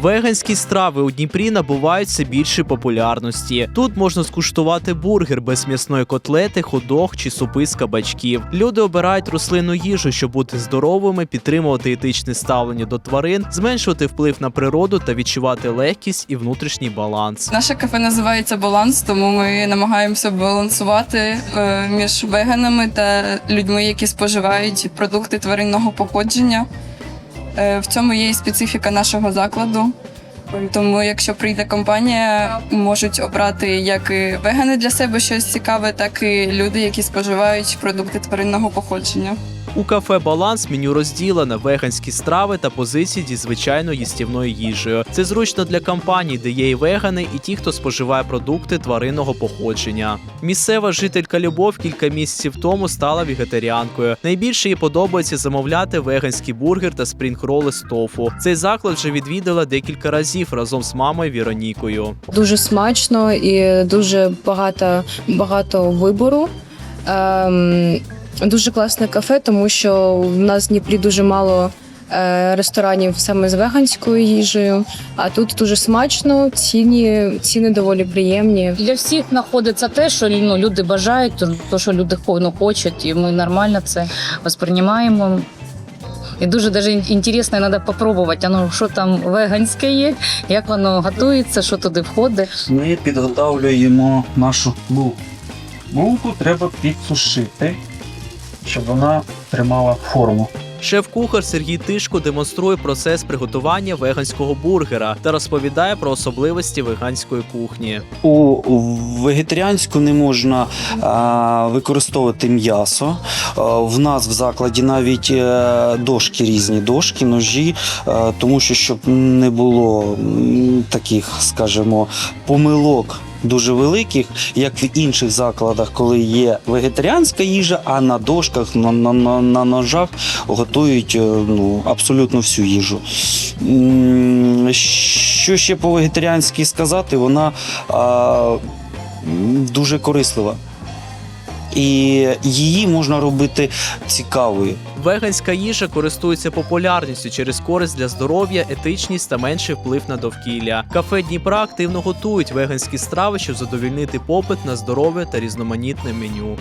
Веганські страви у Дніпрі набувають все більше популярності. Тут можна скуштувати бургер без м'ясної котлети, ходох чи супи з кабачків. Люди обирають рослинну їжу, щоб бути здоровими, підтримувати етичне ставлення до тварин, зменшувати вплив на природу та відчувати легкість і внутрішній баланс. Наше кафе називається Баланс, тому ми намагаємося балансувати е, між веганами та людьми, які споживають продукти тваринного походження. Е, В цьому є і специфіка нашого закладу. Тому, якщо прийде компанія, можуть обрати як вегани для себе щось цікаве, так і люди, які споживають продукти тваринного походження. У кафе Баланс меню розділене веганські страви та позиції зі звичайною їстівною їжею. Це зручно для компаній, де є і вегани, і ті, хто споживає продукти тваринного походження. Місцева жителька Любов кілька місяців тому стала вегетаріанкою. Найбільше їй подобається замовляти веганський бургер та спрінг-роли з тофу. Цей заклад вже відвідала декілька разів разом з мамою Віронікою. Дуже смачно і дуже багато, багато вибору. Ем, дуже класне кафе, тому що в нас в Дніпрі дуже мало е, ресторанів саме з веганською їжею. А тут дуже смачно, ціні, ціни доволі приємні. Для всіх знаходиться те, що ну, люди бажають, то, що люди ну, хочуть, і ми нормально це восприймаємо. І дуже даже інтересно, треба попробувати, а ну, що там веганське є, як воно готується, що туди входить. Ми підготовлюємо нашу булку. Булку треба підсушити, щоб вона тримала форму. Шеф-кухар Сергій Тишко демонструє процес приготування веганського бургера та розповідає про особливості веганської кухні. У вегетаріанську не можна а, використовувати м'ясо. А, в нас в закладі навіть е, дошки різні, дошки, ножі, е, тому що щоб не було таких, скажімо, помилок. Дуже великих, як в інших закладах, коли є вегетаріанська їжа, а на дошках, на, на, на, на ножах готують е, ну, абсолютно всю їжу. Що ще по вегетаріанськи сказати, вона а, дуже корислива. І її можна робити цікавою. Веганська їжа користується популярністю через користь для здоров'я, етичність та менший вплив на довкілля. Кафе Дніпра активно готують веганські страви, щоб задовільнити попит на здорове та різноманітне меню.